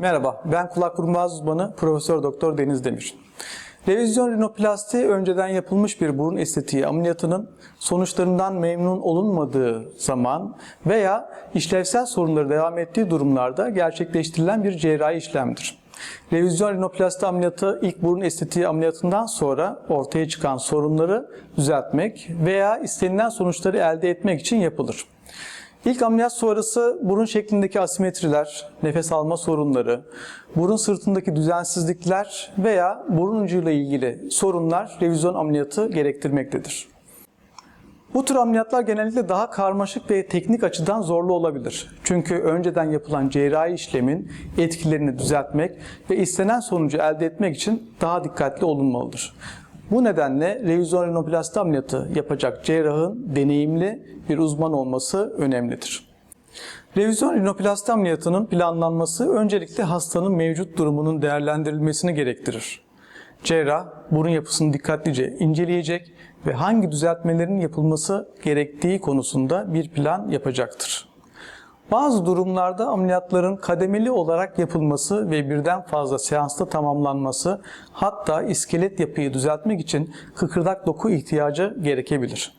Merhaba, ben kulak burun uzmanı Profesör Doktor Deniz Demir. Revizyon rinoplasti önceden yapılmış bir burun estetiği ameliyatının sonuçlarından memnun olunmadığı zaman veya işlevsel sorunları devam ettiği durumlarda gerçekleştirilen bir cerrahi işlemdir. Revizyon rinoplasti ameliyatı ilk burun estetiği ameliyatından sonra ortaya çıkan sorunları düzeltmek veya istenilen sonuçları elde etmek için yapılır. İlk ameliyat sonrası burun şeklindeki asimetriler, nefes alma sorunları, burun sırtındaki düzensizlikler veya burun ucuyla ilgili sorunlar revizyon ameliyatı gerektirmektedir. Bu tür ameliyatlar genellikle daha karmaşık ve teknik açıdan zorlu olabilir. Çünkü önceden yapılan cerrahi işlemin etkilerini düzeltmek ve istenen sonucu elde etmek için daha dikkatli olunmalıdır. Bu nedenle revizyon rinoplasti ameliyatı yapacak cerrahın deneyimli bir uzman olması önemlidir. Revizyon rinoplasti ameliyatının planlanması öncelikle hastanın mevcut durumunun değerlendirilmesini gerektirir. Cerrah burun yapısını dikkatlice inceleyecek ve hangi düzeltmelerin yapılması gerektiği konusunda bir plan yapacaktır. Bazı durumlarda ameliyatların kademeli olarak yapılması ve birden fazla seansta tamamlanması hatta iskelet yapıyı düzeltmek için kıkırdak doku ihtiyacı gerekebilir.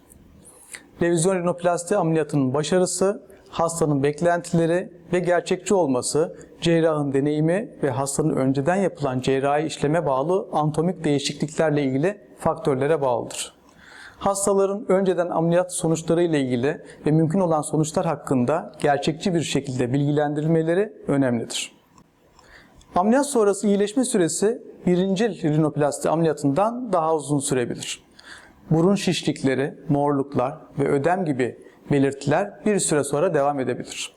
Revizyon rinoplasti ameliyatının başarısı, hastanın beklentileri ve gerçekçi olması, cerrahın deneyimi ve hastanın önceden yapılan cerrahi işleme bağlı anatomik değişikliklerle ilgili faktörlere bağlıdır. Hastaların önceden ameliyat sonuçları ile ilgili ve mümkün olan sonuçlar hakkında gerçekçi bir şekilde bilgilendirilmeleri önemlidir. Ameliyat sonrası iyileşme süresi birinci rinoplasti ameliyatından daha uzun sürebilir. Burun şişlikleri, morluklar ve ödem gibi belirtiler bir süre sonra devam edebilir.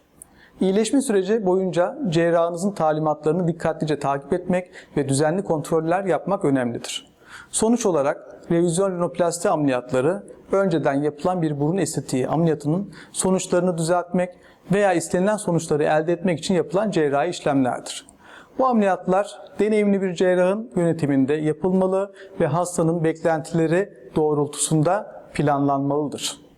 İyileşme süreci boyunca cerrahınızın talimatlarını dikkatlice takip etmek ve düzenli kontroller yapmak önemlidir. Sonuç olarak revizyon rinoplasti ameliyatları önceden yapılan bir burun estetiği ameliyatının sonuçlarını düzeltmek veya istenilen sonuçları elde etmek için yapılan cerrahi işlemlerdir. Bu ameliyatlar deneyimli bir cerrahın yönetiminde yapılmalı ve hastanın beklentileri doğrultusunda planlanmalıdır.